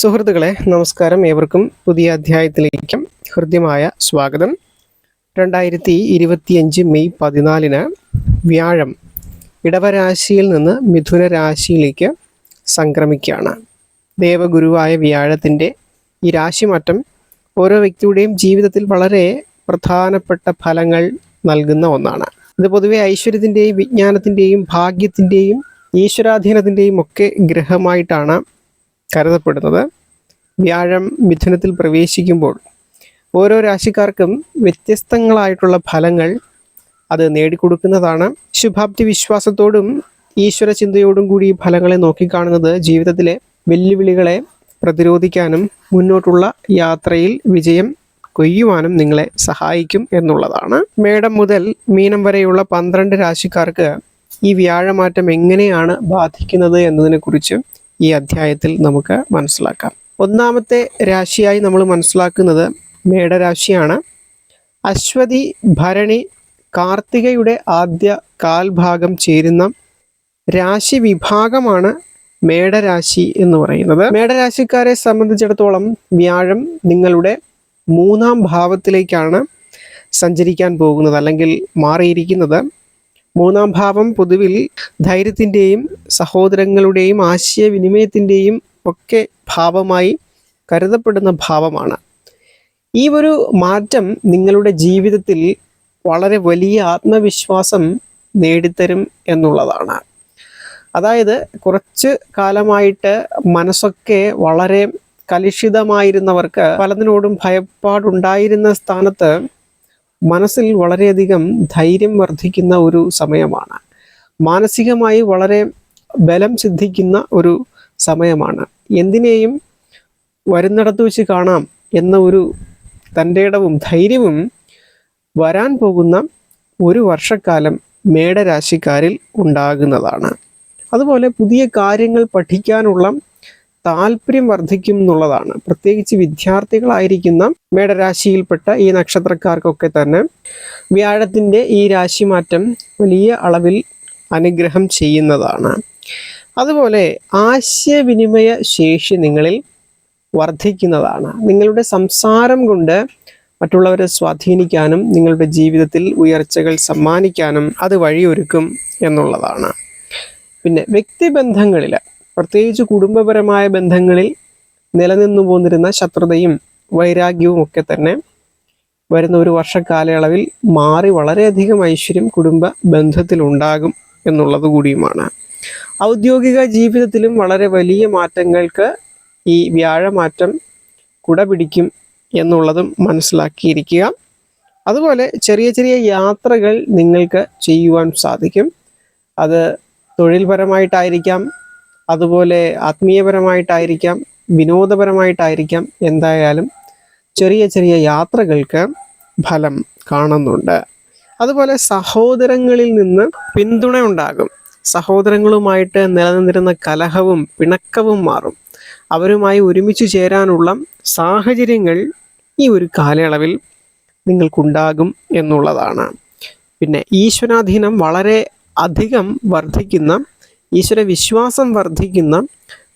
സുഹൃത്തുക്കളെ നമസ്കാരം. ഏവർക്കും പുതിയ അധ്യായത്തിലേക്കും ഹൃദ്യമായ സ്വാഗതം. രണ്ടായിരത്തി ഇരുപത്തിയഞ്ച് മെയ് പതിനാലിന് വ്യാഴം ഇടവരാശിയിൽ നിന്ന് മിഥുന രാശിയിലേക്ക് സംക്രമിക്കുകയാണ്. ദേവഗുരുവായ വ്യാഴത്തിന്റെ ഈ രാശിമാറ്റം ഓരോ വ്യക്തിയുടെയും ജീവിതത്തിൽ വളരെ പ്രധാനപ്പെട്ട ഫലങ്ങൾ നൽകുന്ന ഒന്നാണ്. ഇത് പൊതുവെ ഐശ്വര്യത്തിന്റെയും വിജ്ഞാനത്തിന്റെയും ഭാഗ്യത്തിന്റെയും ഈശ്വരാധീനത്തിന്റെയും ഒക്കെ ഗ്രഹമായിട്ടാണ് കരുതപ്പെടുന്നത്. വ്യാഴം മിഥുനത്തിൽ പ്രവേശിക്കുമ്പോൾ ഓരോ രാശിക്കാർക്കും വ്യത്യസ്തങ്ങളായിട്ടുള്ള ഫലങ്ങൾ അത് നേടിക്കൊടുക്കുന്നതാണ്. ശുഭാപ്തി വിശ്വാസത്തോടും ഈശ്വര ചിന്തയോടും കൂടി ഈ ഫലങ്ങളെ നോക്കിക്കാണുന്നത് ജീവിതത്തിലെ വെല്ലുവിളികളെ പ്രതിരോധിക്കാനും മുന്നോട്ടുള്ള യാത്രയിൽ വിജയം കൊയ്യുവാനും നിങ്ങളെ സഹായിക്കും എന്നുള്ളതാണ്. മേടം മുതൽ മീനം വരെയുള്ള പന്ത്രണ്ട് രാശിക്കാർക്ക് ഈ വ്യാഴമാറ്റം എങ്ങനെയാണ് ബാധിക്കുന്നത് എന്നതിനെക്കുറിച്ച് ഈ അധ്യായത്തിൽ നമുക്ക് മനസ്സിലാക്കാം. ഒന്നാമത്തെ രാശിയായി നമ്മൾ മനസ്സിലാക്കുന്നത് മേടരാശിയാണ്. അശ്വതി ഭരണി കാർത്തികയുടെ ആദ്യ കാൽഭാഗം ചേരുന്ന രാശി വിഭാഗമാണ് മേടരാശി എന്ന് പറയുന്നത്. മേടരാശിക്കാരെ സംബന്ധിച്ചിടത്തോളം വ്യാഴം നിങ്ങളുടെ മൂന്നാം ഭാവത്തിലേക്കാണ് സഞ്ചരിക്കാൻ പോകുന്നത് അല്ലെങ്കിൽ മാറിയിരിക്കുന്നത്. മൂന്നാം ഭാവം പൊതുവിൽ ധൈര്യത്തിന്റെയും സഹോദരങ്ങളുടെയും ആശയവിനിമയത്തിന്റെയും ഒക്കെ ഭാവമായി കരുതപ്പെടുന്ന ഭാവമാണ്. ഈ ഒരു മാറ്റം നിങ്ങളുടെ ജീവിതത്തിൽ വളരെ വലിയ ആത്മവിശ്വാസം നേടിത്തരും എന്നുള്ളതാണ്. അതായത് കുറച്ച് കാലമായിട്ട് മനസ്സൊക്കെ വളരെ കലുഷിതമായിരുന്നവർക്ക് പലതിനോടും ഭയപ്പാടുണ്ടായിരുന്ന സ്ഥാനത്ത് മനസ്സിൽ വളരെയധികം ധൈര്യം വർദ്ധിക്കുന്ന ഒരു സമയമാണ്. മാനസികമായി വളരെ ബലം സിദ്ധിക്കുന്ന ഒരു സമയമാണ്. എന്തിനേയും വരുന്നിടത്ത് വെച്ച് കാണാം എന്ന ഒരു തന്റെ ഇടവും ധൈര്യവും വരാൻ പോകുന്ന ഒരു വർഷക്കാലം മേടരാശിക്കാരിൽ ഉണ്ടാകുന്നതാണ്. അതുപോലെ പുതിയ കാര്യങ്ങൾ പഠിക്കാനുള്ള താല്പര്യം വർദ്ധിക്കും എന്നുള്ളതാണ്. പ്രത്യേകിച്ച് വിദ്യാർത്ഥികളായിരിക്കുന്ന മേടരാശിയിൽപ്പെട്ട ഈ നക്ഷത്രക്കാർക്കൊക്കെ തന്നെ വ്യാഴത്തിന്റെ ഈ രാശിമാറ്റം വലിയ അളവിൽ അനുഗ്രഹം ചെയ്യുന്നതാണ്. അതുപോലെ ആശയവിനിമയ ശേഷി നിങ്ങളിൽ വർദ്ധിക്കുന്നതാണ്. നിങ്ങളുടെ സംസാരം കൊണ്ട് മറ്റുള്ളവരെ സ്വാധീനിക്കാനും നിങ്ങളുടെ ജീവിതത്തിൽ ഉയർച്ചകൾ സമ്മാനിക്കാനും അത് വഴിയൊരുക്കും എന്നുള്ളതാണ്. പിന്നെ വ്യക്തിബന്ധങ്ങളിൽ പ്രത്യേകിച്ച് കുടുംബപരമായ ബന്ധങ്ങളിൽ നിലനിന്നു പോന്നിരുന്ന ശത്രുതയും വൈരാഗ്യവും ഒക്കെ തന്നെ വരുന്ന ഒരു വർഷക്കാലയളവിൽ മാറി വളരെയധികം ഐശ്വര്യം കുടുംബ ബന്ധത്തിലുണ്ടാകും എന്നുള്ളത് കൂടിയുമാണ്. ഔദ്യോഗിക ജീവിതത്തിലും വളരെ വലിയ മാറ്റങ്ങൾക്ക് ഈ വ്യാഴമാറ്റം കുടപിടിക്കും എന്നുള്ളതും മനസ്സിലാക്കിയിരിക്കുക. അതുപോലെ ചെറിയ ചെറിയ യാത്രകൾ നിങ്ങൾക്ക് ചെയ്യുവാൻ സാധിക്കും. അത് തൊഴിൽപരമായിട്ടായിരിക്കാം അതുപോലെ ആത്മീയപരമായിട്ടായിരിക്കാം വിനോദപരമായിട്ടായിരിക്കാം എന്തായാലും ചെറിയ ചെറിയ യാത്രകൾക്ക് ഫലം കാണുന്നുണ്ട്. അതുപോലെ സഹോദരങ്ങളിൽ നിന്ന് പിന്തുണ ഉണ്ടാകും. സഹോദരങ്ങളുമായിട്ട് നിലനിന്നിരുന്ന കലഹവും പിണക്കവും മാറും. അവരുമായി ഒരുമിച്ച് ചേരാനുള്ള സാഹചര്യങ്ങൾ ഈ ഒരു കാലയളവിൽ നിങ്ങൾക്കുണ്ടാകും എന്നുള്ളതാണ്. പിന്നെ ഈശ്വരാധീനം വളരെ അധികം വർദ്ധിക്കുന്ന ഈശ്വര വിശ്വാസം വർദ്ധിക്കുന്ന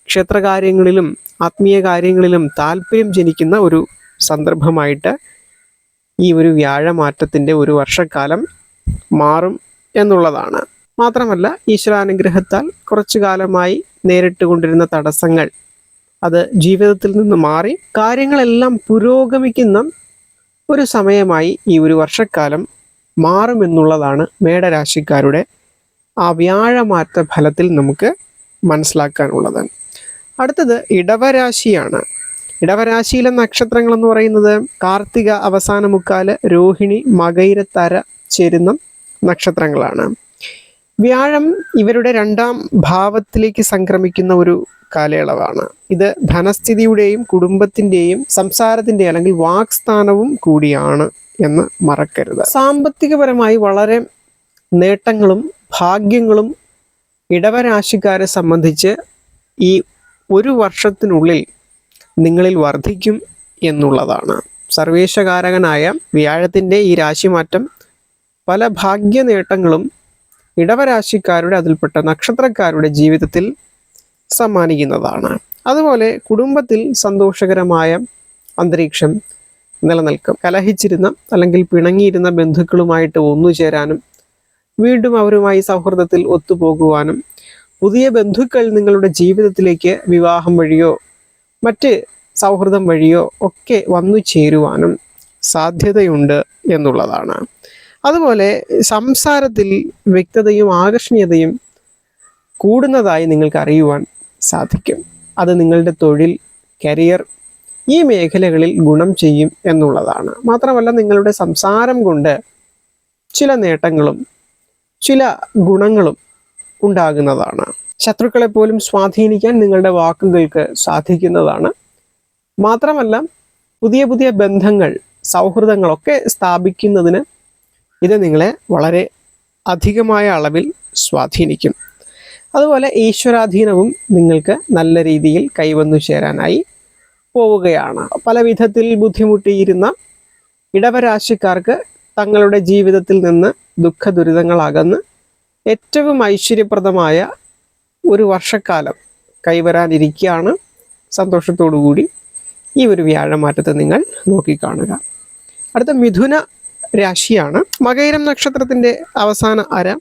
ക്ഷേത്രകാര്യങ്ങളിലും ആത്മീയ കാര്യങ്ങളിലും താല്പര്യം ജനിക്കുന്ന ഒരു സന്ദർഭമായിട്ട് ഈ ഒരു വ്യാഴമാറ്റത്തിന്റെ ഒരു വർഷക്കാലം മാറും എന്നുള്ളതാണ്. മാത്രമല്ല ഈശ്വരാനുഗ്രഹത്താൽ കുറച്ചു കാലമായി നേരിട്ട് കൊണ്ടിരുന്ന തടസ്സങ്ങൾ അത് ജീവിതത്തിൽ നിന്ന് മാറി കാര്യങ്ങളെല്ലാം പുരോഗമിക്കുന്ന ഒരു സമയമായി ഈ ഒരു വർഷക്കാലം മാറുമെന്നുള്ളതാണ് മേടരാശിക്കാരുടെ ആ വ്യാഴമാറ്റ ഫലത്തിൽ നമുക്ക് മനസ്സിലാക്കാനുള്ളത് അടുത്തത് ഇടവരാശിയാണ്. ഇടവരാശിയിലെ നക്ഷത്രങ്ങൾ എന്ന് പറയുന്നത് കാർത്തിക അവസാന മുക്കാൽ രോഹിണി മകൈരത്തര ചേരുന്ന നക്ഷത്രങ്ങളാണ്. വ്യാഴം ഇവരുടെ രണ്ടാം ഭാവത്തിലേക്ക് സംക്രമിക്കുന്ന ഒരു കാലയളവാണ്. ഇത് ധനസ്ഥിതിയുടെയും കുടുംബത്തിന്റെയും സംസാരത്തിന്റെ അല്ലെങ്കിൽ വാക്സ്ഥാനവും കൂടിയാണ് എന്ന് മറക്കരുത്. സാമ്പത്തികപരമായി വളരെ നേട്ടങ്ങളും ഭാഗ്യങ്ങളും ഇടവരാശിക്കാരെ സംബന്ധിച്ച് ഈ ഒരു വർഷത്തിനുള്ളിൽ നിങ്ങളിൽ വർദ്ധിക്കും എന്നുള്ളതാണ്. സർവേശകാരകനായ വ്യാഴത്തിന്റെ ഈ രാശിമാറ്റം പല ഭാഗ്യ നേട്ടങ്ങളും ഇടവരാശിക്കാരുടെ അതിൽപ്പെട്ട നക്ഷത്രക്കാരുടെ ജീവിതത്തിൽ സമ്മാനിക്കുന്നതാണ്. അതുപോലെ കുടുംബത്തിൽ സന്തോഷകരമായ അന്തരീക്ഷം നിലനിൽക്കും. കലഹിച്ചിരുന്ന അല്ലെങ്കിൽ പിണങ്ങിയിരുന്ന ബന്ധുക്കളുമായിട്ട് ഒന്നുചേരാനും വീണ്ടും അവരുമായി സൗഹൃദത്തിൽ ഒത്തുപോകുവാനും പുതിയ ബന്ധുക്കൾ നിങ്ങളുടെ ജീവിതത്തിലേക്ക് വിവാഹം വഴിയോ മറ്റ് സൗഹൃദം വഴിയോ ഒക്കെ വന്നു ചേരുവാനും സാധ്യതയുണ്ട് എന്നുള്ളതാണ്. അതുപോലെ സംസാരത്തിൽ വ്യക്തതയും ആകർഷണീയതയും കൂടുന്നതായി നിങ്ങൾക്ക് അറിയുവാൻ സാധിക്കും. അത് നിങ്ങളുടെ തൊഴിൽ കരിയർ ഈ മേഖലകളിൽ ഗുണം ചെയ്യും എന്നുള്ളതാണ്. മാത്രമല്ല നിങ്ങളുടെ സംസാരം കൊണ്ട് ചില നേട്ടങ്ങളും ചില ഗുണങ്ങളും ഉണ്ടാകുന്നതാണ്. ശത്രുക്കളെ പോലും സ്വാധീനിക്കാൻ നിങ്ങളുടെ വാക്കുകൾക്ക് സാധിക്കുന്നതാണ്. മാത്രമല്ല പുതിയ പുതിയ ബന്ധങ്ങൾ സൗഹൃദങ്ങളൊക്കെ സ്ഥാപിക്കുന്നതിന് ഇത് നിങ്ങളെ വളരെ അധികമായ അളവിൽ സ്വാധീനിക്കും. അതുപോലെ ഈശ്വരാധീനവും നിങ്ങൾക്ക് നല്ല രീതിയിൽ കൈവന്നു ചേരാനായി പോവുകയാണ്. പല വിധത്തിൽ ബുദ്ധിമുട്ടിയിരുന്ന ഇടവരാശിക്കാർക്ക് തങ്ങളുടെ ജീവിതത്തിൽ നിന്ന് ദുഃഖ ദുരിതങ്ങൾ അകന്ന് ഏറ്റവും ഐശ്വര്യപ്രദമായ ഒരു വർഷക്കാലം കൈവരാനിരിക്കുകയാണ്. സന്തോഷത്തോടു കൂടി ഈ ഒരു വ്യാഴമാറ്റത്തെ നിങ്ങൾ നോക്കിക്കാണുക. അടുത്ത മിഥുന രാശിയാണ്. മകൈരം നക്ഷത്രത്തിന്റെ അവസാന അര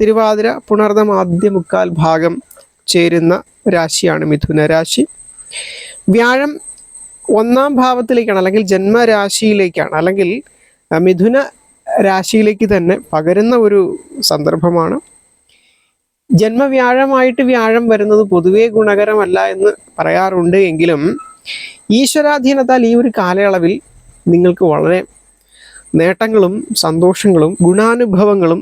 തിരുവാതിര പുണർദം ആദ്യ മുക്കാൽ ഭാഗം ചേരുന്ന രാശിയാണ് മിഥുന രാശി. വ്യാഴം ഒന്നാം ഭാവത്തിലേക്കാണ് അല്ലെങ്കിൽ ജന്മരാശിയിലേക്കാണ് അല്ലെങ്കിൽ മിഥുന രാശിയിലേക്ക് തന്നെ പകരുന്ന ഒരു സന്ദർഭമാണ്. ജന്മവ്യാഴമായിട്ട് വ്യാഴം വരുന്നത് പൊതുവേ ഗുണകരമല്ല എന്ന് പറയാറുണ്ട് എങ്കിലും ഈശ്വരാധീനത്താൽ ഈ ഒരു കാലയളവിൽ നിങ്ങൾക്ക് വളരെ നേട്ടങ്ങളും സന്തോഷങ്ങളും ഗുണാനുഭവങ്ങളും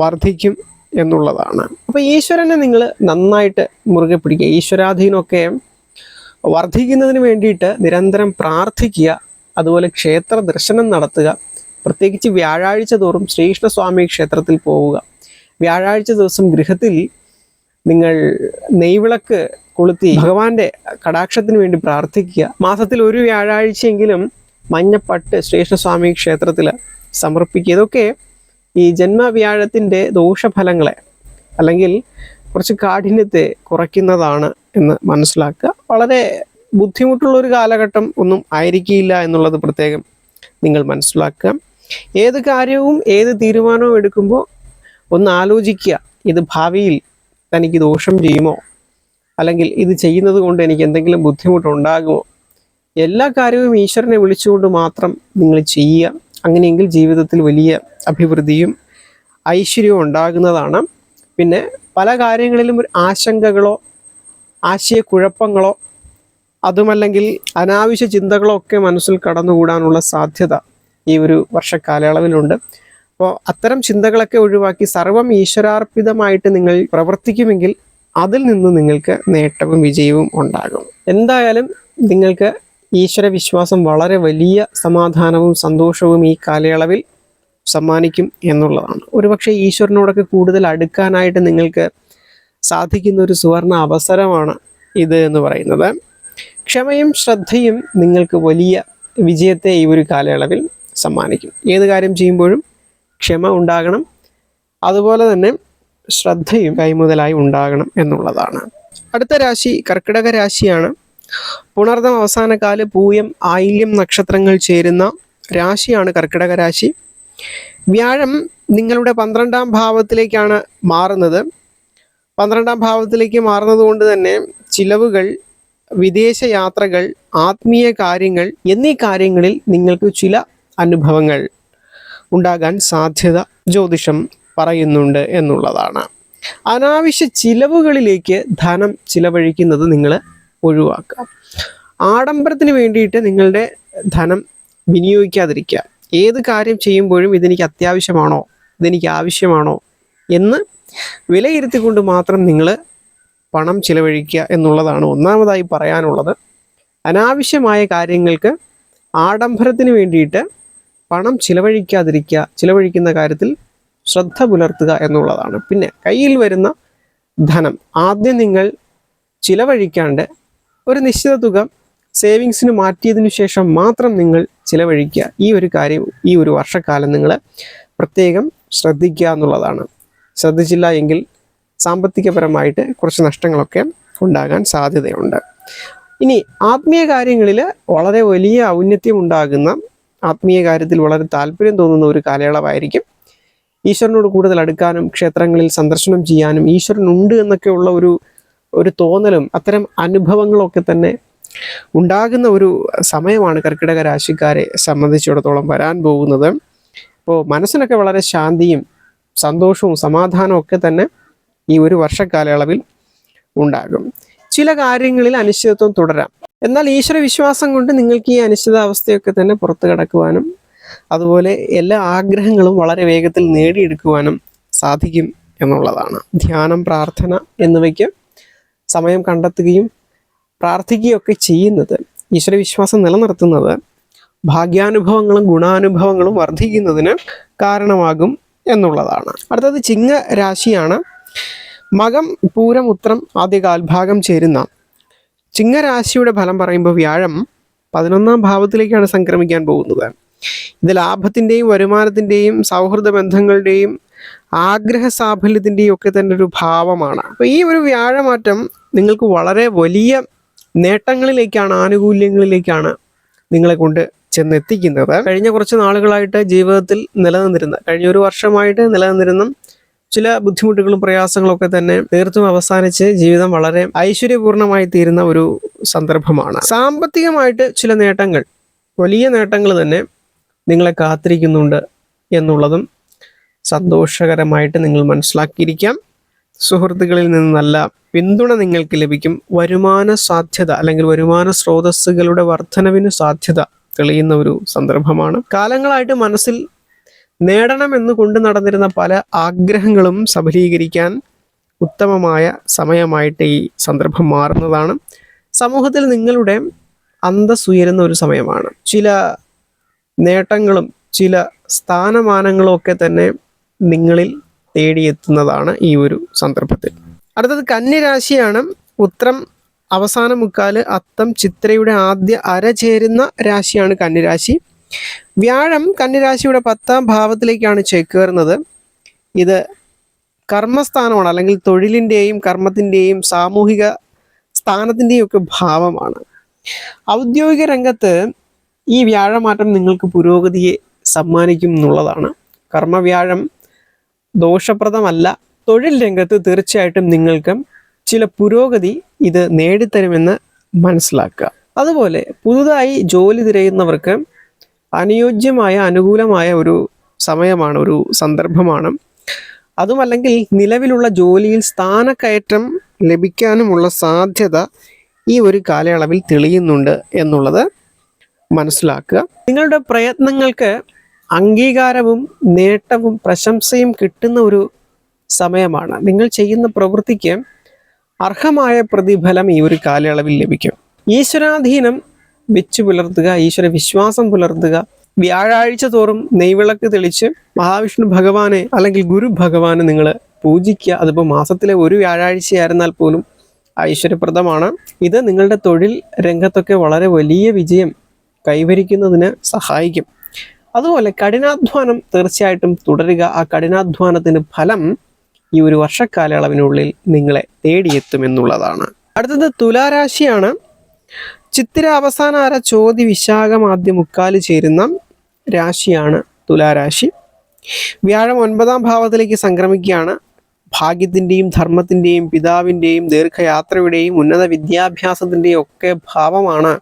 വർദ്ധിക്കും എന്നുള്ളതാണ്. അപ്പോൾ ഈശ്വരനെ നിങ്ങൾ നന്നായിട്ട് മുറുകെ പിടിക്കുക. ഈശ്വരാധീനമൊക്കെ വർദ്ധിക്കുന്നതിന് വേണ്ടിയിട്ട് നിരന്തരം പ്രാർത്ഥിക്കുക. അതുപോലെ ക്ഷേത്ര ദർശനം നടത്തുക. പ്രത്യേകിച്ച് വ്യാഴാഴ്ച തോറും ശ്രീകൃഷ്ണസ്വാമി ക്ഷേത്രത്തിൽ പോവുക. വ്യാഴാഴ്ച ദിവസം ഗൃഹത്തിൽ നിങ്ങൾ നെയ്വിളക്ക് കൊളുത്തി ഭഗവാന്റെ കടാക്ഷത്തിന് വേണ്ടി പ്രാർത്ഥിക്കുക. മാസത്തിൽ ഒരു വ്യാഴാഴ്ചയെങ്കിലും മഞ്ഞപ്പട്ട് ശ്രീകൃഷ്ണസ്വാമി ക്ഷേത്രത്തിൽ സമർപ്പിക്കുക. ഇതൊക്കെ ഈ ജന്മവ്യാഴത്തിന്റെ ദോഷഫലങ്ങളെ അല്ലെങ്കിൽ കുറച്ച് കാഠിന്യത്തെ കുറയ്ക്കുന്നതാണ് എന്ന് മനസ്സിലാക്കുക. വളരെ ബുദ്ധിമുട്ടുള്ള ഒരു കാലഘട്ടം ഒന്നും ആയിരിക്കില്ല എന്നുള്ളത് പ്രത്യേകം നിങ്ങൾ മനസ്സിലാക്കുക. ഏത് കാര്യവും ഏത് തീരുമാനവും എടുക്കുമ്പോൾ ഒന്ന് ആലോചിക്കുക ഇത് ഭാവിയിൽ തനിക്ക് ദോഷം ചെയ്യുമോ? അല്ലെങ്കിൽ ഇത് ചെയ്യുന്നത് കൊണ്ട് എനിക്ക് എന്തെങ്കിലും ബുദ്ധിമുട്ടുണ്ടാകുമോ? എല്ലാ കാര്യവും ഈശ്വരനെ വിളിച്ചുകൊണ്ട് മാത്രം നിങ്ങൾ ചെയ്യുക. അങ്ങനെയെങ്കിൽ ജീവിതത്തിൽ വലിയ അഭിവൃദ്ധിയും ഐശ്വര്യവും ഉണ്ടാകുന്നതാണ്. പിന്നെ പല കാര്യങ്ങളിലും ഒരു ആശങ്കകളോ ആശയക്കുഴപ്പങ്ങളോ അതുമല്ലെങ്കിൽ അനാവശ്യ ചിന്തകളോ ഒക്കെ മനസ്സിൽ കടന്നുകൂടാനുള്ള സാധ്യത ഈ ഒരു വർഷ കാലയളവിലുണ്ട് അപ്പോൾ അത്തരം ചിന്തകളൊക്കെ ഒഴിവാക്കി സർവം ഈശ്വരാർപ്പിതമായിട്ട് നിങ്ങൾ പ്രവർത്തിക്കുമെങ്കിൽ അതിൽ നിന്ന് നിങ്ങൾക്ക് നേട്ടവും വിജയവും ഉണ്ടാകും. എന്തായാലും നിങ്ങൾക്ക് ഈശ്വര വിശ്വാസം വളരെ വലിയ സമാധാനവും സന്തോഷവും ഈ കാലയളവിൽ സമ്മാനിക്കും എന്നുള്ളതാണ്. ഒരുപക്ഷെ ഈശ്വരനോടൊക്കെ കൂടുതൽ അടുക്കാനായിട്ട് നിങ്ങൾക്ക് സാധിക്കുന്ന ഒരു സുവർണ അവസരമാണ് ഇത് എന്ന് പറയുന്നത്. ക്ഷമയും ശ്രദ്ധയും നിങ്ങൾക്ക് വലിയ വിജയത്തെ ഈ ഒരു കാലയളവിൽ സമ്മാനിക്കും. ഏത് കാര്യം ചെയ്യുമ്പോഴും ക്ഷമ ഉണ്ടാകണം. അതുപോലെ തന്നെ ശ്രദ്ധയും കൈമുതലായി ഉണ്ടാകണം എന്നുള്ളതാണ്. അടുത്ത രാശി കർക്കിടക രാശിയാണ്. പുണർദം അവസാനകാൽ പൂയം ആയില്യം നക്ഷത്രങ്ങൾ ചേരുന്ന രാശിയാണ് കർക്കിടക രാശി. വ്യാഴം നിങ്ങളുടെ പന്ത്രണ്ടാം ഭാവത്തിലേക്കാണ് മാറുന്നത്. പന്ത്രണ്ടാം ഭാവത്തിലേക്ക് മാറുന്നത് കൊണ്ട് തന്നെ ചിലവുകൾ വിദേശ യാത്രകൾ ആത്മീയ കാര്യങ്ങൾ എന്നീ കാര്യങ്ങളിൽ നിങ്ങൾക്ക് ചില അനുഭവങ്ങൾ ഉണ്ടാകാൻ സാധ്യത ജ്യോതിഷം പറയുന്നുണ്ട് എന്നുള്ളതാണ്. അനാവശ്യ ചിലവുകളിലേക്ക് ധനം ചിലവഴിക്കുന്നത് നിങ്ങൾ ഒഴിവാക്കുക. ആഡംബരത്തിന് വേണ്ടിയിട്ട് നിങ്ങളുടെ ധനം വിനിയോഗിക്കാതിരിക്കുക. ഏത് കാര്യം ചെയ്യുമ്പോഴും ഇതെനിക്ക് അത്യാവശ്യമാണോ ഇതെനിക്ക് ആവശ്യമാണോ എന്ന് വിലയിരുത്തിക്കൊണ്ട് മാത്രം നിങ്ങൾ പണം ചിലവഴിക്കുക എന്നുള്ളതാണ് ഒന്നാമതായി പറയാനുള്ളത്. അനാവശ്യമായ കാര്യങ്ങൾക്ക് ആഡംബരത്തിന് വേണ്ടിയിട്ട് പണം ചിലവഴിക്കാതിരിക്കുക ചിലവഴിക്കുന്ന കാര്യത്തിൽ ശ്രദ്ധ പുലർത്തുക എന്നുള്ളതാണ്. പിന്നെ കയ്യിൽ വരുന്ന ധനം. ആദ്യം നിങ്ങൾ ചിലവഴിക്കാണ്ട് ഒരു നിശ്ചിത തുക സേവിങ്സിന് മാറ്റിയതിനു ശേഷം മാത്രം നിങ്ങൾ ചിലവഴിക്കുക. ഈ ഒരു കാര്യം ഈ ഒരു വർഷക്കാലം നിങ്ങൾ പ്രത്യേകം ശ്രദ്ധിക്കുക എന്നുള്ളതാണ്. ശ്രദ്ധിച്ചില്ല എങ്കിൽ സാമ്പത്തികപരമായിട്ട് കുറച്ച് നഷ്ടങ്ങളൊക്കെ ഉണ്ടാകാൻ സാധ്യതയുണ്ട്. ഇനി ആത്മീയ കാര്യങ്ങളിൽ വളരെ വലിയ ഔന്നത്യം ഉണ്ടാകുന്ന ആത്മീയ കാര്യത്തിൽ വളരെ താല്പര്യം തോന്നുന്ന ഒരു കാലയളവായിരിക്കും. ഈശ്വരനോട് കൂടുതൽ അടുക്കാനും ക്ഷേത്രങ്ങളിൽ സന്ദർശനം ചെയ്യാനും ഈശ്വരൻ ഉണ്ട് എന്നൊക്കെയുള്ള ഒരു ഒരു തോന്നലും അത്തരം അനുഭവങ്ങളൊക്കെ തന്നെ ഉണ്ടാകുന്ന ഒരു സമയമാണ് കർക്കിടക രാശിക്കാരെ സംബന്ധിച്ചിടത്തോളം വരാൻ പോകുന്നത്. അപ്പോൾ മനസ്സിനൊക്കെ വളരെ ശാന്തിയും സന്തോഷവും സമാധാനവും ഒക്കെ തന്നെ ഈ ഒരു വർഷക്കാലയളവിൽ ഉണ്ടാകും. ചില കാര്യങ്ങളിൽ അനിശ്ചിതത്വം തുടരാം. എന്നാൽ ഈശ്വര വിശ്വാസം കൊണ്ട് നിങ്ങൾക്ക് ഈ അനിശ്ചിതാവസ്ഥയൊക്കെ തന്നെ പുറത്തു കടക്കുവാനും അതുപോലെ എല്ലാ ആഗ്രഹങ്ങളും വളരെ വേഗത്തിൽ നേടിയെടുക്കുവാനും സാധിക്കും എന്നുള്ളതാണ്. ധ്യാനം പ്രാർത്ഥന എന്നിവയ്ക്ക് സമയം കണ്ടെത്തുകയും പ്രാർത്ഥിക്കുകയൊക്കെ ചെയ്യുന്നത് ഈശ്വര വിശ്വാസം നിലനിർത്തുന്നത് ഭാഗ്യാനുഭവങ്ങളും ഗുണാനുഭവങ്ങളും വർദ്ധിക്കുന്നതിന് കാരണമാകും എന്നുള്ളതാണ്. അടുത്തത് ചിങ്ങ രാശിയാണ് മകം പൂരം ഉത്രം ആദ്യ ചേരുന്ന ചിങ്ങരാശിയുടെ ഫലം പറയുമ്പോൾ വ്യാഴം പതിനൊന്നാം ഭാവത്തിലേക്കാണ് സംക്രമിക്കാൻ പോകുന്നത്. ഇത് ലാഭത്തിന്റെയും വരുമാനത്തിന്റെയും സൗഹൃദ ബന്ധങ്ങളുടെയും ആഗ്രഹ സാഫല്യത്തിന്റെയും ഒക്കെ തന്നെ ഒരു ഭാവമാണ്. അപ്പോൾ ഈ ഒരു വ്യാഴമാറ്റം നിങ്ങൾക്ക് വളരെ വലിയ നേട്ടങ്ങളിലേക്കാണ് ആനുകൂല്യങ്ങളിലേക്കാണ് നിങ്ങളെ കൊണ്ട് ചെന്നെത്തിക്കുന്നത്. കഴിഞ്ഞ കുറച്ച് നാളുകളായിട്ട് ജീവിതത്തിൽ നിലനിന്നിരുന്ന കഴിഞ്ഞ ഒരു വർഷമായിട്ട് നിലനിന്നിരുന്ന ചില ബുദ്ധിമുട്ടുകളും പ്രയാസങ്ങളും ഒക്കെ തന്നെ തീർത്തും അവസാനിച്ച് ജീവിതം വളരെ ഐശ്വര്യപൂർണമായി തീരുന്ന ഒരു സന്ദർഭമാണ്. സാമ്പത്തികമായിട്ട് ചില നേട്ടങ്ങൾ വലിയ നേട്ടങ്ങൾ തന്നെ നിങ്ങളെ കാത്തിരിക്കുന്നുണ്ട് എന്നുള്ളതും സന്തോഷകരമായിട്ട് നിങ്ങൾ മനസ്സിലാക്കിയിരിക്കാം. സുഹൃത്തുക്കളിൽ നിന്ന് നല്ല പിന്തുണ നിങ്ങൾക്ക് ലഭിക്കും. വരുമാന സാധ്യത അല്ലെങ്കിൽ വരുമാന സ്രോതസ്സുകളുടെ വർധനവിന് സാധ്യത തെളിയുന്ന ഒരു സന്ദർഭമാണ്. കാലങ്ങളായിട്ട് മനസ്സിൽ നേടണമെന്ന് കൊണ്ടു നടന്നിരുന്ന പല ആഗ്രഹങ്ങളും സഫലീകരിക്കാൻ ഉത്തമമായ സമയമായിട്ട് ഈ സന്ദർഭം മാറുന്നതാണ്. സമൂഹത്തിൽ നിങ്ങളുടെ അന്തസ് ഉയരുന്ന ഒരു സമയമാണ്. ചില നേട്ടങ്ങളും ചില സ്ഥാനമാനങ്ങളും ഒക്കെ തന്നെ നിങ്ങളിൽ തേടിയെത്തുന്നതാണ് ഈ ഒരു സന്ദർഭത്തിൽ. അടുത്തത് കന്യരാശിയാണ്. ഉത്രം അവസാന മുക്കാൽ അത്തം ചിത്രയുടെ ആദ്യ അര ചേരുന്ന രാശിയാണ് കന്യരാശി. വ്യാഴം കന്നിരാശിയുടെ പത്താം ഭാവത്തിലേക്കാണ് ചേക്കേറുന്നത് ഇത് കർമ്മസ്ഥാനമാണ് അല്ലെങ്കിൽ തൊഴിലിന്റെയും കർമ്മത്തിന്റെയും സാമൂഹിക സ്ഥാനത്തിന്റെയും ഒക്കെ ഭാവമാണ്. ഔദ്യോഗിക രംഗത്ത് ഈ വ്യാഴമാറ്റം നിങ്ങൾക്ക് പുരോഗതിയെ സമ്മാനിക്കും എന്നുള്ളതാണ്. കർമ്മവ്യാഴം ദോഷപ്രദമല്ല. തൊഴിൽ രംഗത്ത് തീർച്ചയായിട്ടും നിങ്ങൾക്ക് ചില പുരോഗതി ഇത് നേടിത്തരുമെന്ന് മനസ്സിലാക്കുക. അതുപോലെ പുതുതായി ജോലി തിരയുന്നവർക്ക് അനുയോജ്യമായ അനുകൂലമായ ഒരു സമയമാണ് ഒരു സന്ദർഭമാണ്. അതുമല്ലെങ്കിൽ നിലവിലുള്ള ജോലിയിൽ സ്ഥാനക്കയറ്റം ലഭിക്കാനുമുള്ള സാധ്യത ഈ ഒരു കാലയളവിൽ തെളിയുന്നുണ്ട് എന്നുള്ളത് മനസ്സിലാക്കുക. നിങ്ങളുടെ പ്രയത്നങ്ങൾക്ക് അംഗീകാരവും നേട്ടവും പ്രശംസയും കിട്ടുന്ന ഒരു സമയമാണ്. നിങ്ങൾ ചെയ്യുന്ന പ്രവൃത്തിക്ക് അർഹമായ പ്രതിഫലം ഈ ഒരു കാലയളവിൽ ലഭിക്കും. ഈശ്വരാധീനം വെച്ചു പുലർത്തുക ഈശ്വര വിശ്വാസം പുലർത്തുക. വ്യാഴാഴ്ച തോറും നെയ്വിളക്ക് തെളിച്ച് മഹാവിഷ്ണു ഭഗവാനെ അല്ലെങ്കിൽ ഗുരു ഭഗവാനെ നിങ്ങൾ പൂജിക്കുക. അതിപ്പോൾ മാസത്തിലെ ഒരു വ്യാഴാഴ്ചയായിരുന്നാൽ പോലും ഐശ്വര്യപ്രദമാണ്. ഇത് നിങ്ങളുടെ തൊഴിൽ രംഗത്തൊക്കെ വളരെ വലിയ വിജയം കൈവരിക്കുന്നതിന് സഹായിക്കും. അതുപോലെ കഠിനാധ്വാനം തീർച്ചയായിട്ടും തുടരുക. ആ കഠിനാധ്വാനത്തിന് ഫലം ഈ ഒരു വർഷക്കാലയളവിനുള്ളിൽ നിങ്ങളെ തേടിയെത്തുമെന്നുള്ളതാണ്. അടുത്തത് തുലാരാശിയാണ്. ചിത്തിര അവസാന അര ചോതി വിശാഖം ആദ്യ മുക്കാൽ ചേരുന്ന രാശിയാണ് തുലാരാശി. വ്യാഴം ഒൻപതാം ഭാവത്തിലേക്ക് സംക്രമിക്കുകയാണ്. ഭാഗ്യത്തിന്റെയും ധർമ്മത്തിന്റെയും പിതാവിന്റെയും ദീർഘയാത്രയുടെയും ഉന്നത വിദ്യാഭ്യാസത്തിന്റെയും ഒക്കെ ഭാവമാണ്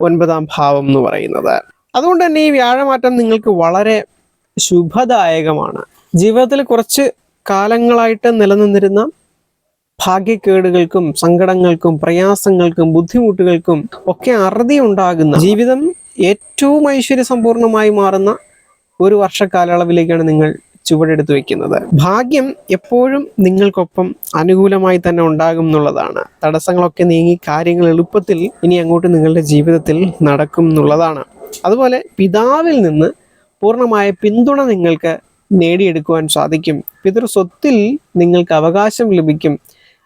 ഒൻപതാം ഭാവം എന്ന് പറയുന്നത്. അതുകൊണ്ട് തന്നെ ഈ വ്യാഴമാറ്റം നിങ്ങൾക്ക് വളരെ ശുഭദായകമാണ്. ജീവിതത്തിൽ കുറച്ച് കാലങ്ങളായിട്ട് നിലനിന്നിരുന്ന ഭാഗ്യക്കേടുകൾക്കും സങ്കടങ്ങൾക്കും പ്രയാസങ്ങൾക്കും ബുദ്ധിമുട്ടുകൾക്കും ഒക്കെ അറുതി ഉണ്ടാകുന്ന ജീവിതം ഏറ്റവും ഐശ്വര്യസമ്പൂർണമായി മാറുന്ന ഒരു വർഷക്കാലയളവിലേക്കാണ് നിങ്ങൾ ചുവടെടുത്ത് വെക്കുന്നത് ഭാഗ്യം എപ്പോഴും നിങ്ങൾക്കൊപ്പം അനുകൂലമായി തന്നെ ഉണ്ടാകും എന്നുള്ളതാണ്. തടസ്സങ്ങളൊക്കെ നീങ്ങി കാര്യങ്ങൾ എളുപ്പത്തിൽ ഇനി അങ്ങോട്ട് നിങ്ങളുടെ ജീവിതത്തിൽ നടക്കും എന്നുള്ളതാണ്. അതുപോലെ പിതാവിൽ നിന്ന് പൂർണമായ പിന്തുണ നിങ്ങൾക്ക് നേടിയെടുക്കുവാൻ സാധിക്കും. പിതൃ സ്വത്തിൽ നിങ്ങൾക്ക് അവകാശം ലഭിക്കും.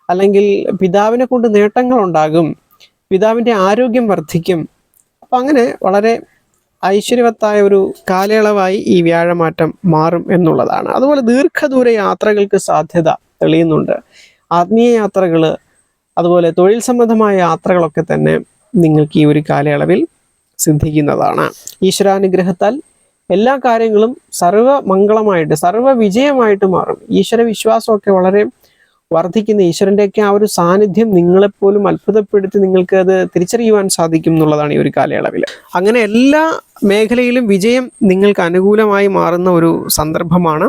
അല്ലെങ്കിൽ പിതാവിനെ കൊണ്ട് നേട്ടങ്ങൾ ഉണ്ടാകും പിതാവിന്റെ ആരോഗ്യം വർദ്ധിക്കും. അപ്പം അങ്ങനെ വളരെ ഐശ്വര്യവത്തായ ഒരു കാലയളവായി ഈ വ്യാഴമാറ്റം മാറും എന്നുള്ളതാണ്. അതുപോലെ ദീർഘദൂര യാത്രകൾക്ക് സാധ്യത തെളിയുന്നുണ്ട്. ആത്മീയ യാത്രകൾ അതുപോലെ തൊഴിൽ സംബന്ധമായ യാത്രകളൊക്കെ തന്നെ നിങ്ങൾക്ക് ഈ ഒരു കാലയളവിൽ സിദ്ധിക്കുന്നതാണ്. ഈശ്വരാനുഗ്രഹത്താൽ എല്ലാ കാര്യങ്ങളും സർവ മംഗളമായിട്ട് വിജയമായിട്ട് മാറും. ഈശ്വര വിശ്വാസമൊക്കെ വളരെ വർദ്ധിക്കുന്ന ഈശ്വരന്റെയൊക്കെ ആ ഒരു സാന്നിധ്യം നിങ്ങളെപ്പോലും അത്ഭുതപ്പെടുത്തി നിങ്ങൾക്ക് അത് തിരിച്ചറിയുവാൻ സാധിക്കും എന്നുള്ളതാണ് ഈ ഒരു കാലയളവിൽ. അങ്ങനെ എല്ലാ മേഖലയിലും വിജയം നിങ്ങൾക്ക് അനുകൂലമായി മാറുന്ന ഒരു സന്ദർഭമാണ്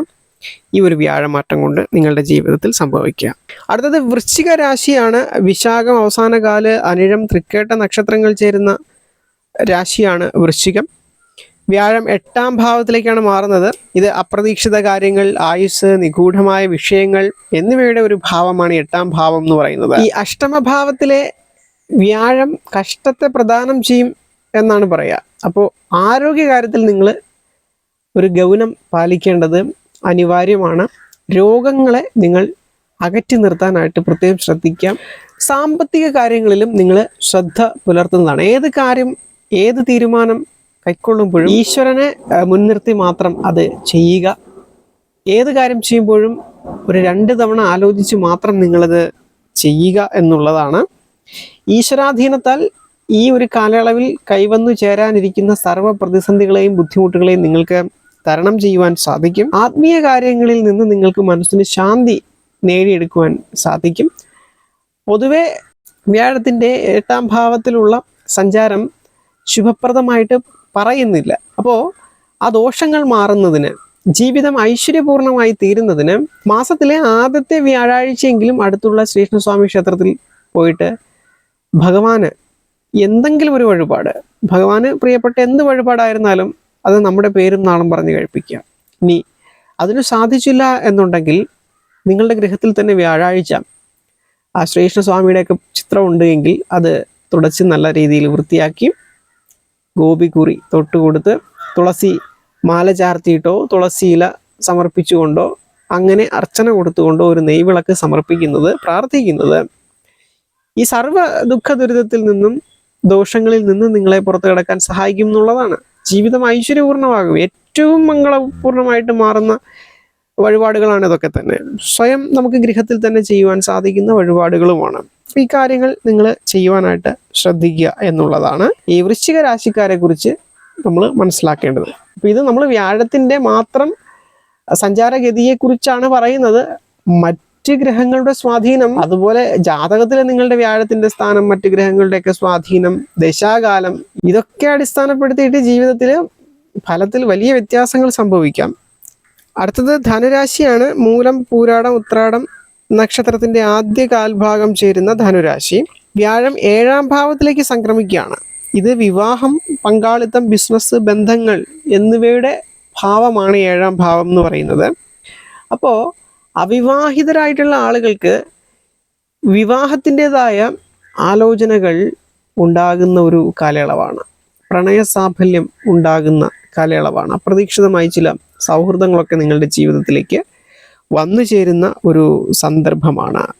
ഈ ഒരു വ്യാഴമാറ്റം കൊണ്ട് നിങ്ങളുടെ ജീവിതത്തിൽ സംഭവിക്കുക. അടുത്തത് വൃശ്ചിക രാശിയാണ്. വിശാഖം അവസാനകാൽ അനിഴം തൃക്കേട്ട നക്ഷത്രങ്ങൾ ചേരുന്ന രാശിയാണ് വൃശ്ചികം. വ്യാഴം എട്ടാം ഭാവത്തിലേക്കാണ് മാറുന്നത്. ഇത് അപ്രതീക്ഷിത കാര്യങ്ങൾ ആയുസ് നിഗൂഢമായ വിഷയങ്ങൾ എന്നിവയുടെ ഒരു ഭാവമാണ് എട്ടാം ഭാവം എന്ന് പറയുന്നത്. ഈ അഷ്ടമഭാവത്തിലെ വ്യാഴം കഷ്ടത്തെ പ്രദാനം ചെയ്യും എന്നാണ് പറയുക. അപ്പോൾ ആരോഗ്യകാര്യത്തിൽ നിങ്ങൾ ഒരു ഗൗനം പാലിക്കേണ്ടത് അനിവാര്യമാണ്. രോഗങ്ങളെ നിങ്ങൾ അകറ്റി നിർത്താനായിട്ട് പ്രത്യേകം ശ്രദ്ധിക്കാം. സാമ്പത്തിക കാര്യങ്ങളിലും നിങ്ങൾ ശ്രദ്ധ പുലർത്തുന്നതാണ്. ഏത് കാര്യം ഏത് തീരുമാനം കൈക്കൊള്ളുമ്പോഴും ഈശ്വരനെ മുൻനിർത്തി മാത്രം അത് ചെയ്യുക. ഏത് കാര്യം ചെയ്യുമ്പോഴും ഒരു രണ്ട് തവണ ആലോചിച്ച് മാത്രം നിങ്ങളത് ചെയ്യുക എന്നുള്ളതാണ്. ഈശ്വരാധീനത്താൽ ഈ ഒരു കാലയളവിൽ കൈവന്നു ചേരാനിരിക്കുന്ന സർവ പ്രതിസന്ധികളെയും ബുദ്ധിമുട്ടുകളെയും നിങ്ങൾക്ക് തരണം ചെയ്യുവാൻ സാധിക്കും. ആത്മീയ കാര്യങ്ങളിൽ നിന്ന് നിങ്ങൾക്ക് മനസ്സിന് ശാന്തി നേടിയെടുക്കുവാൻ സാധിക്കും. പൊതുവെ വ്യാഴത്തിന്റെ എട്ടാം ഭാവത്തിലുള്ള സഞ്ചാരം ശുഭപ്രദമായിട്ട് പറയുന്നില്ല. അപ്പോൾ ആ ദോഷങ്ങൾ മാറുന്നതിന് ജീവിതം ഐശ്വര്യപൂർണമായി തീരുന്നതിന് മാസത്തിലെ ആദ്യത്തെ വ്യാഴാഴ്ചയെങ്കിലും അടുത്തുള്ള ശ്രീകൃഷ്ണസ്വാമി ക്ഷേത്രത്തിൽ പോയിട്ട് ഭഗവാന് എന്തെങ്കിലും ഒരു വഴിപാട് ഭഗവാന് പ്രിയപ്പെട്ട എന്ത് വഴിപാടായിരുന്നാലും അത് നമ്മുടെ പേരും നാളും പറഞ്ഞ് കഴിപ്പിക്കുക ഇനി അതിനു സാധിച്ചില്ല എന്നുണ്ടെങ്കിൽ നിങ്ങളുടെ ഗൃഹത്തിൽ തന്നെ വ്യാഴാഴ്ച ആ ശ്രീകൃഷ്ണസ്വാമിയുടെയൊക്കെ ചിത്രം ഉണ്ട് എങ്കിൽ അത് തുടച്ച് നല്ല രീതിയിൽ വൃത്തിയാക്കി ഗോപിക്കുറി തൊട്ടുകൊടുത്ത് തുളസി മാല ചാർത്തിയിട്ടോ ഇല സമർപ്പിച്ചുകൊണ്ടോ അങ്ങനെ അർച്ചന കൊടുത്തുകൊണ്ടോ ഒരു നെയ്വിളക്ക് സമർപ്പിക്കുന്നത് പ്രാർത്ഥിക്കുന്നത്. ഈ സർവ ദുഃഖ ദുരിതത്തിൽ നിന്നും ദോഷങ്ങളിൽ നിന്നും നിങ്ങളെ പുറത്തു കിടക്കാൻ സഹായിക്കും എന്നുള്ളതാണ്. ജീവിതം ഐശ്വര്യപൂർണമാകും ഏറ്റവും മംഗളപൂർണമായിട്ട് മാറുന്ന വഴിപാടുകളാണ് ഇതൊക്കെ തന്നെ. സ്വയം നമുക്ക് ഗൃഹത്തിൽ തന്നെ ചെയ്യുവാൻ സാധിക്കുന്ന വഴിപാടുകളുമാണ്. ഈ കാര്യങ്ങൾ നിങ്ങൾ ചെയ്യുവാനായിട്ട് ശ്രദ്ധിക്കുക എന്നുള്ളതാണ്. ഈ വൃശ്ചിക രാശിക്കാരെ കുറിച്ച് നമ്മൾ മനസ്സിലാക്കേണ്ടത്. അപ്പൊ ഇത് നമ്മൾ വ്യാഴത്തിന്റെ മാത്രം സഞ്ചാരഗതിയെക്കുറിച്ചാണ് പറയുന്നത്. മറ്റ് ഗ്രഹങ്ങളുടെ സ്വാധീനം അതുപോലെ ജാതകത്തിലെ നിങ്ങളുടെ വ്യാഴത്തിന്റെ സ്ഥാനം മറ്റ് ഗ്രഹങ്ങളുടെയൊക്കെ സ്വാധീനം ദശാകാലം ഇതൊക്കെ അടിസ്ഥാനപ്പെടുത്തിയിട്ട് ജീവിതത്തിൽ ഫലത്തിൽ വലിയ വ്യത്യാസങ്ങൾ സംഭവിക്കാം. അടുത്തത് ധനുരാശിയാണ്. മൂലം പൂരാടം ഉത്രാടം നക്ഷത്രത്തിന്റെ ആദ്യ കാൽഭാഗം ചേരുന്ന ധനുരാശി വ്യാഴം ഏഴാം ഭാവത്തിലേക്ക് സംക്രമിക്കുകയാണ്. ഇത് വിവാഹം പങ്കാളിത്തം ബിസിനസ് ബന്ധങ്ങൾ എന്നിവയുടെ ഭാവമാണ് ഏഴാം ഭാവം എന്ന് പറയുന്നത്. അപ്പോൾ അവിവാഹിതരായിട്ടുള്ള ആളുകൾക്ക് വിവാഹത്തിന്റെതായ ആലോചനകൾ ഉണ്ടാകുന്ന ഒരു കാലയളവാണ്. പ്രണയ സാഫല്യം ഉണ്ടാകുന്ന കാലയളവാണ്. അപ്രതീക്ഷിതമായി ചില സൗഹൃദങ്ങളൊക്കെ നിങ്ങളുടെ ജീവിതത്തിലേക്ക് വന്നു ചേരുന്ന ഒരു സന്ദർഭമാണ്.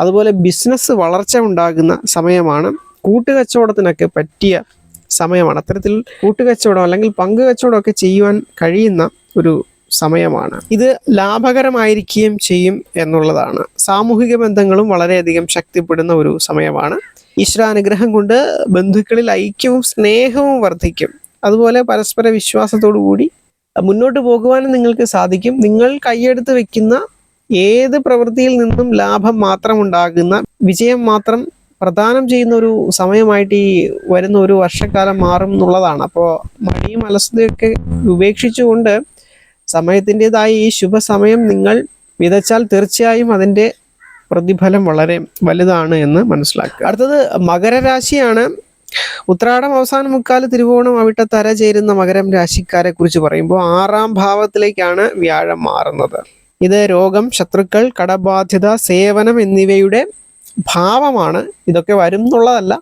അതുപോലെ ബിസിനസ് വളർച്ച ഉണ്ടാകുന്ന സമയമാണ്. കൂട്ടുകച്ചവടത്തിനൊക്കെ പറ്റിയ സമയമാണ്. അത്തരത്തിൽ കൂട്ടുകച്ചവടം അല്ലെങ്കിൽ പങ്ക് കച്ചവടമൊക്കെ ചെയ്യുവാൻ കഴിയുന്ന ഒരു സമയമാണ്. ഇത് ലാഭകരമായിരിക്കുകയും ചെയ്യും എന്നുള്ളതാണ്. സാമൂഹിക ബന്ധങ്ങളും വളരെയധികം ശക്തിപ്പെടുന്ന ഒരു സമയമാണ്. ഈശ്വരാനുഗ്രഹം കൊണ്ട് ബന്ധുക്കളിൽ ഐക്യവും സ്നേഹവും വർദ്ധിക്കും. അതുപോലെ പരസ്പര വിശ്വാസത്തോടു കൂടി മുന്നോട്ട് പോകുവാനും നിങ്ങൾക്ക് സാധിക്കും. നിങ്ങൾ കൈയെടുത്ത് വെക്കുന്ന ഏത് പ്രവൃത്തിയിൽ നിന്നും ലാഭം മാത്രം ഉണ്ടാകുന്ന വിജയം മാത്രം പ്രദാനം ചെയ്യുന്ന ഒരു സമയമായിട്ട് ഈ വരുന്ന ഒരു വർഷക്കാലം മാറും എന്നുള്ളതാണ്. അപ്പോൾ മടിയും അലസതയൊക്കെ ഉപേക്ഷിച്ചുകൊണ്ട് സമയത്തിന്റെതായ ഈ ശുഭസമയം നിങ്ങൾ വിതച്ചാൽ തീർച്ചയായും അതിന്റെ പ്രതിഫലം വളരെ വലുതാണ് എന്ന് മനസ്സിലാക്കുക. അടുത്തത് മകരരാശിയാണ്. ഉത്രാടം അവസാന മുക്കാൽ തിരുവോണം അവിട്ട തര ചേരുന്ന മകരം രാശിക്കാരെ കുറിച്ച് പറയുമ്പോൾ ആറാം ഭാവത്തിലേക്കാണ് വ്യാഴം മാറുന്നത്. ഇത് രോഗം ശത്രുക്കൾ കടബാധ്യത സേവനം എന്നിവയുടെ ഭാവമാണ്. ഇതൊക്കെ വരും എന്നുള്ളതല്ല.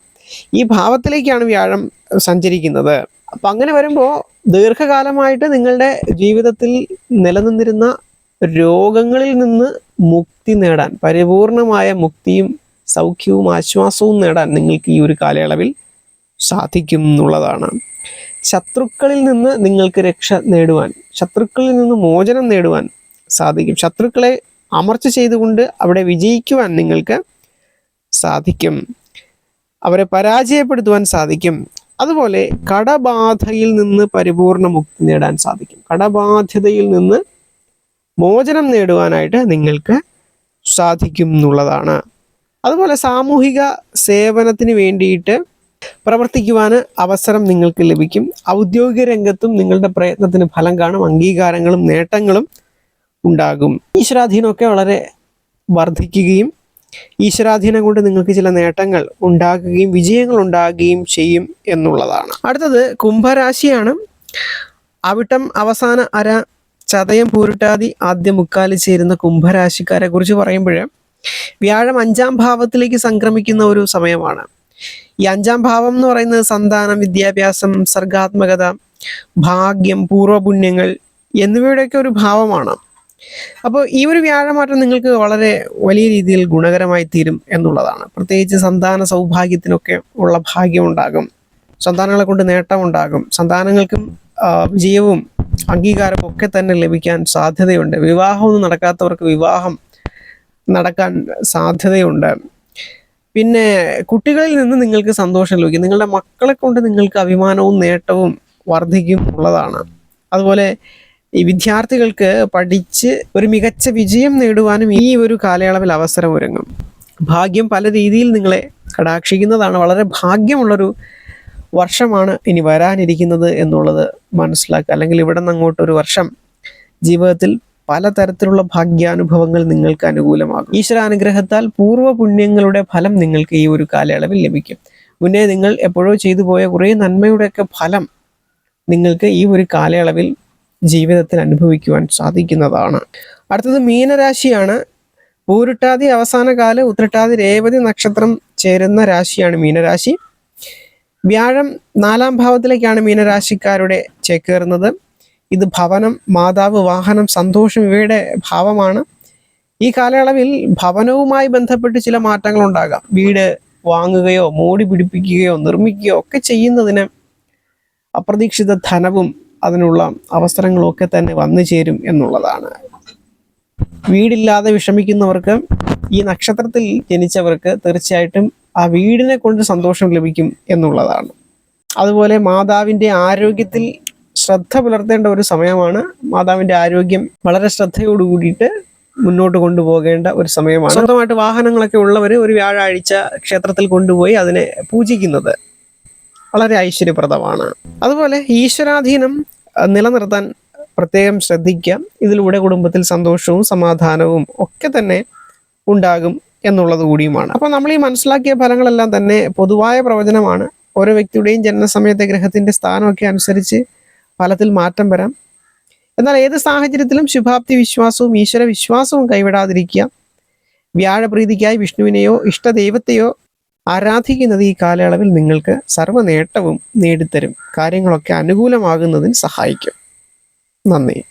ഈ ഭാവത്തിലേക്കാണ് വ്യാഴം സഞ്ചരിക്കുന്നത്. അപ്പം അങ്ങനെ വരുമ്പോൾ ദീർഘകാലമായിട്ട് നിങ്ങളുടെ ജീവിതത്തിൽ നിലനിന്നിരുന്ന രോഗങ്ങളിൽ നിന്ന് മുക്തി നേടാൻ പരിപൂർണമായ മുക്തിയും സൗഖ്യവും ആശ്വാസവും നേടാൻ നിങ്ങൾക്ക് ഈ ഒരു കാലയളവിൽ സാധിക്കും എന്നുള്ളതാണ് ശത്രുക്കളിൽ നിന്ന് നിങ്ങൾക്ക് രക്ഷ നേടുവാൻ ശത്രുക്കളിൽ നിന്ന് മോചനം നേടുവാൻ സാധിക്കും. ശത്രുക്കളെ അമർച്ച ചെയ്തുകൊണ്ട് അവിടെ വിജയിക്കുവാൻ നിങ്ങൾക്ക് സാധിക്കും. അവരെ പരാജയപ്പെടുത്തുവാൻ സാധിക്കും. അതുപോലെ കടബാധയിൽ നിന്ന് പരിപൂർണ മുക്തി നേടാൻ സാധിക്കും. കടബാധ്യതയിൽ നിന്ന് മോചനം നേടുവാനായിട്ട് നിങ്ങൾക്ക് സാധിക്കും എന്നുള്ളതാണ് അതുപോലെ സാമൂഹിക സേവനത്തിന് വേണ്ടിയിട്ട് പ്രവർത്തിക്കുവാൻ അവസരം നിങ്ങൾക്ക് ലഭിക്കും. ഔദ്യോഗിക രംഗത്തും നിങ്ങളുടെ പ്രയത്നത്തിന് ഫലം കാണും. അംഗീകാരങ്ങളും നേട്ടങ്ങളും ഉണ്ടാകും. ഈശ്വരാധീനമൊക്കെ വളരെ വർദ്ധിക്കുകയും ഈശ്വരാധീനം കൊണ്ട് നിങ്ങൾക്ക് ചില നേട്ടങ്ങൾ ഉണ്ടാകുകയും വിജയങ്ങൾ ഉണ്ടാകുകയും ചെയ്യും എന്നുള്ളതാണ്. അടുത്തത് കുംഭരാശിയാണ്. അവിട്ടം അവസാന അര ചതയം പൂരിട്ടാതി ആദ്യം മുക്കാലി ചേരുന്ന കുംഭരാശിക്കാരെ കുറിച്ച് പറയുമ്പോൾ വ്യാഴം അഞ്ചാം ഭാവത്തിലേക്ക് സംക്രമിക്കുന്ന ഒരു സമയമാണ്. ഈ അഞ്ചാം ഭാവം എന്ന് പറയുന്നത് സന്താനം വിദ്യാഭ്യാസം സർഗാത്മകത ഭാഗ്യം പൂർവപുണ്യങ്ങൾ എന്നിവയുടെയൊക്കെ ഒരു ഭാവമാണ്. അപ്പോൾ ഈ ഒരു വ്യാഴമാറ്റം നിങ്ങൾക്ക് വളരെ വലിയ രീതിയിൽ ഗുണകരമായി തീരും എന്നുള്ളതാണ്. പ്രത്യേകിച്ച് സന്താന സൗഭാഗ്യത്തിനൊക്കെ ഉള്ള ഭാഗ്യം ഉണ്ടാകും. സന്താനങ്ങളെ കൊണ്ട് നേട്ടം ഉണ്ടാകും. സന്താനങ്ങൾക്കും വിജയവും അംഗീകാരവും ഒക്കെ തന്നെ ലഭിക്കാൻ സാധ്യതയുണ്ട്. വിവാഹമൊന്നും നടക്കാത്തവർക്ക് വിവാഹം നടക്കാൻ സാധ്യതയുണ്ട്. പിന്നെ കുട്ടികളിൽ നിന്ന് നിങ്ങൾക്ക് സന്തോഷം ലഭിക്കും. നിങ്ങളുടെ മക്കളെ കൊണ്ട് നിങ്ങൾക്ക് അഭിമാനവും നേട്ടവും വർദ്ധിക്കും ഉള്ളതാണ് അതുപോലെ ഈ വിദ്യാർത്ഥികൾക്ക് പഠിച്ച് ഒരു മികച്ച വിജയം നേടുവാനും ഈ ഒരു കാലയളവിൽ അവസരം ഒരുങ്ങും. ഭാഗ്യം പല രീതിയിൽ നിങ്ങളെ കടാക്ഷിക്കുന്നതാണ്. വളരെ ഭാഗ്യമുള്ളൊരു വർഷമാണ് ഇനി വരാനിരിക്കുന്നത് എന്നുള്ളത് മനസ്സിലാക്കുക. അല്ലെങ്കിൽ ഇവിടെ നിന്ന് അങ്ങോട്ടൊരു വർഷം ജീവിതത്തിൽ പലതരത്തിലുള്ള ഭാഗ്യാനുഭവങ്ങൾ നിങ്ങൾക്ക് അനുകൂലമാകും. ഈശ്വരാനുഗ്രഹത്താൽ പൂർവ പുണ്യങ്ങളുടെ ഫലം നിങ്ങൾക്ക് ഈ ഒരു കാലയളവിൽ ലഭിക്കും. മുന്നേ നിങ്ങൾ എപ്പോഴോ ചെയ്തു പോയ കുറേ നന്മയുടെയൊക്കെ ഫലം നിങ്ങൾക്ക് ഈ ഒരു കാലയളവിൽ ജീവിതത്തിൽ അനുഭവിക്കുവാൻ സാധിക്കുന്നതാണ്. അടുത്തത് മീനരാശിയാണ്. പൂരിട്ടാതി അവസാന കാല ഉത്രട്ടാതി രേവതി നക്ഷത്രം ചേരുന്ന രാശിയാണ് മീനരാശി. വ്യാഴം നാലാം ഭാവത്തിലേക്കാണ് മീനരാശിക്കാരുടെ ചേക്കേറുന്നത്. ഇത് ഭവനം മാതാവ് വാഹനം സന്തോഷം ഇവയുടെ ഭാവമാണ്. ഈ കാലയളവിൽ ഭവനവുമായി ബന്ധപ്പെട്ട് ചില മാറ്റങ്ങൾ ഉണ്ടാകാം വീട് വാങ്ങുകയോ മോടി പിടിപ്പിക്കുകയോ നിർമ്മിക്കുകയോ ഒക്കെ ചെയ്യുന്നതിന് അപ്രതീക്ഷിത ധനവും അതിനുള്ള അവസരങ്ങളും ഒക്കെ തന്നെ വന്നു ചേരും എന്നുള്ളതാണ്. വീടില്ലാതെ വിഷമിക്കുന്നവർക്ക് ഈ നക്ഷത്രത്തിൽ ജനിച്ചവർക്ക് തീർച്ചയായിട്ടും ആ വീടിനെ കൊണ്ട് സന്തോഷം ലഭിക്കും എന്നുള്ളതാണ്. അതുപോലെ മാതാവിന്റെ ആരോഗ്യത്തിൽ ശ്രദ്ധ പുലർത്തേണ്ട ഒരു സമയമാണ്. മാതാവിന്റെ ആരോഗ്യം വളരെ ശ്രദ്ധയോട് കൂടിയിട്ട് മുന്നോട്ട് കൊണ്ടുപോകേണ്ട ഒരു സമയമാണ്. സ്വന്തമായിട്ട് വാഹനങ്ങളൊക്കെ ഉള്ളവർ ഒരു വ്യാഴാഴ്ച ക്ഷേത്രത്തിൽ കൊണ്ടുപോയി അതിനെ പൂജിക്കുന്നത് വളരെ ഐശ്വര്യപ്രദമാണ്. അതുപോലെ ഈശ്വരാധീനം നിലനിർത്താൻ പ്രത്യേകം ശ്രദ്ധിക്കാം ഇതിലൂടെ കുടുംബത്തിൽ സന്തോഷവും സമാധാനവും ഒക്കെ തന്നെ ഉണ്ടാകും എന്നുള്ളത് കൂടിയുമാണ്. അപ്പോൾ നമ്മൾ ഈ മനസ്സിലാക്കിയ ഫലങ്ങളെല്ലാം തന്നെ പൊതുവായ പ്രവചനമാണ്. ഓരോ വ്യക്തിയുടെയും ജനനസമയത്തെ ഗ്രഹത്തിന്റെ സ്ഥാനമൊക്കെ അനുസരിച്ച് ഫലത്തിൽ മാറ്റം വരാം. എന്നാൽ ഏത് സാഹചര്യത്തിലും ശുഭാപ്തി വിശ്വാസവും ഈശ്വര വിശ്വാസവും കൈവിടാതിരിക്കുക. വ്യാഴപ്രീതിക്കായി വിഷ്ണുവിനെയോ ഇഷ്ടദൈവത്തെയോ ആരാധിക്കുന്നത് ഈ കാലയളവിൽ നിങ്ങൾക്ക് സർവ നേട്ടവും നേടിത്തരും. കാര്യങ്ങളൊക്കെ അനുകൂലമാകുന്നതിന് സഹായിക്കും. നന്ദി.